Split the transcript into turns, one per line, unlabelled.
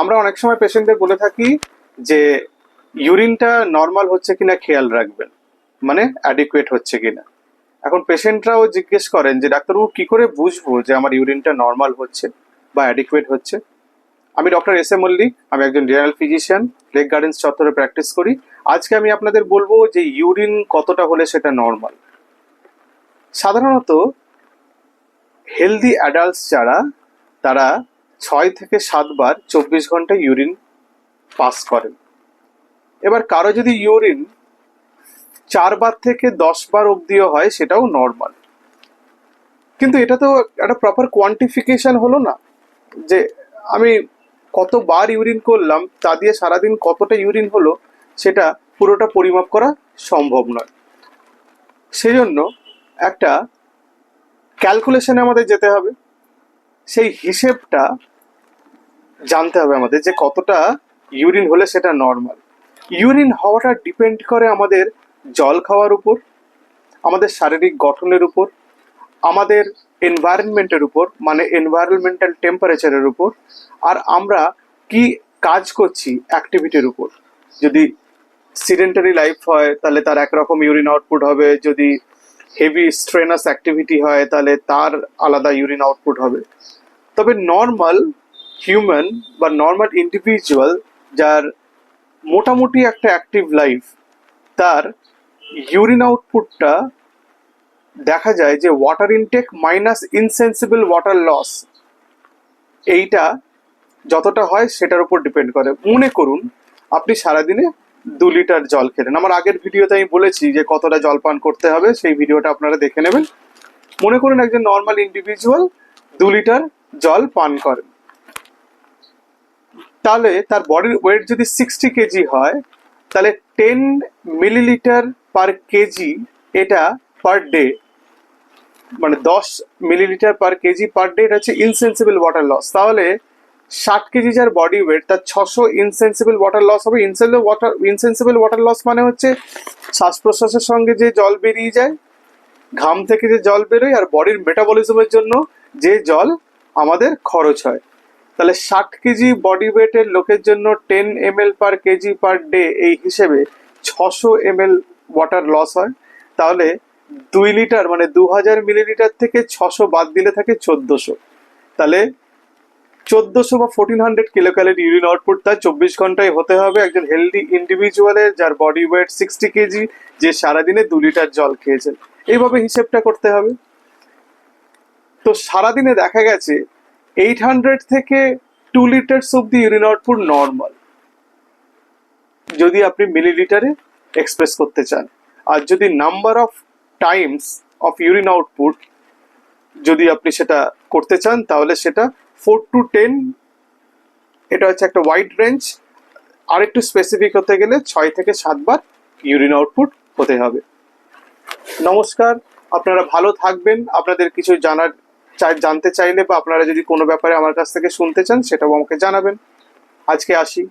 আমরা অনেক সময় পেশেন্টদের বলে থাকি যে ইউরিনটা নর্মাল হচ্ছে কিনা খেয়াল রাখবেন। মানে অ্যাডিকুয়েট হচ্ছে কিনা। এখন পেশেন্টরাও জিজ্ঞেস করেন যে, ডাক্তারবাবু, কি করে বুঝব যে আমার ইউরিনটা নর্মাল হচ্ছে বা অ্যাডিকুয়েট হচ্ছে? আমি ডক্টর এস এ মল্লিক, আমি একজন জেনারেল ফিজিশিয়ান লেক গার্ডেন্স চত্বরে প্র্যাকটিস করি। আজকে আমি আপনাদের বলব যে ইউরিন কতটা হলে সেটা নর্মাল সাধারণত হেলদি অ্যাডাল্টস যারা, তারা ছয় থেকে সাতবার চব্বিশ ঘণ্টা ইউরিন পাস করেন। এবার কারও যদি ইউরিন চারবার থেকে দশবার অবধিও হয়, সেটাও নর্মাল কিন্তু এটা তো একটা প্রপার কোয়ান্টিফিকেশন হলো না। যে আমি কতবার ইউরিন করলাম, তা দিয়ে সারাদিন কতটা ইউরিন হলো, সেটা পুরোটা পরিমাপ করা সম্ভব নয়। সেজন্য একটা ক্যালকুলেশনে আমাদের যেতে হবে। সেই হিসেবটা জানতে হবে আমাদের যে কতটা ইউরিন হলে সেটা নর্মাল ইউরিন হওয়াটা ডিপেন্ড করে আমাদের জল খাওয়ার উপর, আমাদের শারীরিক গঠনের উপর, আমাদের এনভায়রনমেন্টের উপর মানে এনভায়রনমেন্টাল টেম্পারেচারের উপর, আর আমরা কি কাজ করছি অ্যাক্টিভিটির উপর। যদি সিডেন্টারি লাইফ হয়, তাহলে তার একরকম ইউরিন আউটপুট হবে। যদি হেভি স্ট্রেনাস অ্যাক্টিভিটি হয়, তাহলে তার আলাদা ইউরিন আউটপুট হবে। তবে নর্মাল হিউম্যান বা নর্মাল ইন্ডিভিজুয়াল যার মোটামুটি একটা অ্যাক্টিভ লাইফ তার ইউরিন আউটপুটটা দেখা যায় যে water intake minus insensible water loss এইটা যতটা হয় সেটার উপর ডিপেন্ড করে। মনে করুন, আপনি সারাদিনে দু লিটার জল খেলেন। আমার আগের ভিডিওতে আমি বলেছি যে কতটা জল পান করতে হবে, সেই ভিডিওটা আপনারা দেখে নেবেন। মনে করুন একজন নর্মাল ইন্ডিভিজুয়াল দু লিটার জল পান করেন। তাহলে তার বডির ওয়েট যদি সিক্সটি কেজি হয়, তাহলে টেন মিলিলিটার পার কেজি এটা পার ডে মানে দশ millilitre per kg per day এটা হচ্ছে ইনসেন্সিবল ওয়াটার লস তাহলে ষাট কেজি যার বডি ওয়েট তার ছশো ইনসেন্সিবল ওয়াটার লস হবে। Insensible water insensible water loss মানে হচ্ছে শ্বাস প্রশ্বাসের সঙ্গে যে জল বেরিয়ে যায়, ঘাম থেকে যে জল বেরোয়, আর বডির মেটাবলিজমের জন্য যে জল আমাদের খরচ হয়। তাহলে ষাট কেজি বডি ওয়েটের লোকের জন্য ten M per kg per day এই হিসেবে ছশো এম ওয়াটার লস হয়। তাহলে দুই লিটার মানে দু হাজার মিলিলিটার থেকে ছশো বাদ দিলে থাকে চোদ্দশো। তাহলে চোদ্দশো বা fourteen hundred kilo calorie urine output তার চব্বিশ ঘন্টায় হতে হবে একজন হেলদি ইন্ডিভিজুয়ালের যার বডি ওয়েট সিক্সটি কেজি, যে সারাদিনে দু লিটার জল খেয়েছেন এইভাবে হিসেবটা করতে হবে। তো সারাদিনে দেখা গেছে এইট হান্ড্রেড থেকে টু লিটার্স অব্দি ইউরিন আউটপুট নর্মাল যদি আপনি মিলিলিটারে এক্সপ্রেস করতে চান। আর যদি number of times of urine output যদি আপনি সেটা করতে চান, তাহলে সেটা ফোর টু টেন এটা হচ্ছে একটা ওয়াইড রেঞ্জ আর একটু স্পেসিফিক হতে গেলে ছয় থেকে সাতবার ইউরিন আউটপুট হতে হবে। নমস্কার, আপনারা ভালো থাকবেন। আপনাদের কিছু জানার চাই জানতে চাইলে বা আপনারা যদি কোনো ব্যাপারে আমার কাছ থেকে শুনতে চান, সেটাও আমাকে জানাবেন। আজকে আসি।